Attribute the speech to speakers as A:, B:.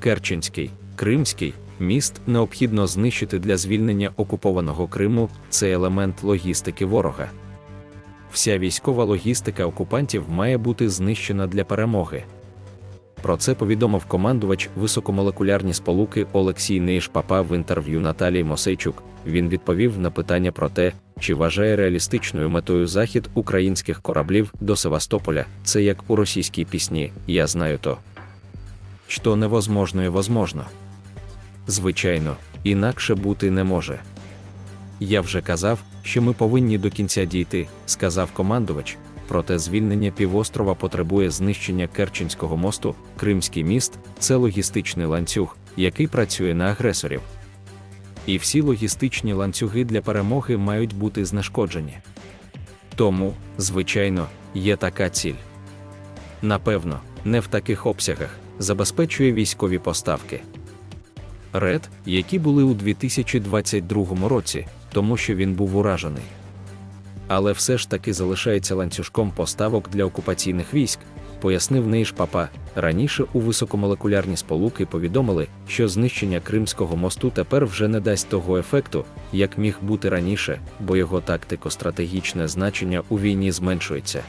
A: Керченський, Кримський міст необхідно знищити для звільнення окупованого Криму це елемент логістики ворога. Вся військова логістика окупантів має бути знищена для перемоги. Про це повідомив командувач високомолекулярні сполуки Олексій Нейшпапа в інтерв'ю Наталії Мосейчук. Він відповів на питання про те, чи вважає реалістичною метою захід українських кораблів до Севастополя. Це як у російській пісні Я знаю то. Що невозможно і возможно. Звичайно, інакше бути не може. Я вже казав, що ми повинні до кінця дійти, сказав командувач. Проте звільнення півострова потребує знищення Керченського мосту, Кримський міст це логістичний ланцюг, який працює на агресорів. І всі логістичні ланцюги для перемоги мають бути знешкоджені. Тому, звичайно, є така ціль. Напевно, не в таких обсягах забезпечує військові поставки. РЕД, які були у 2022 році, тому що він був уражений. Але все ж таки залишається ланцюжком поставок для окупаційних військ, пояснив Нейш Папа. Раніше у високомолекулярні сполуки повідомили, що знищення Кримського мосту тепер вже не дасть того ефекту, як міг бути раніше, бо його тактико-стратегічне значення у війні зменшується.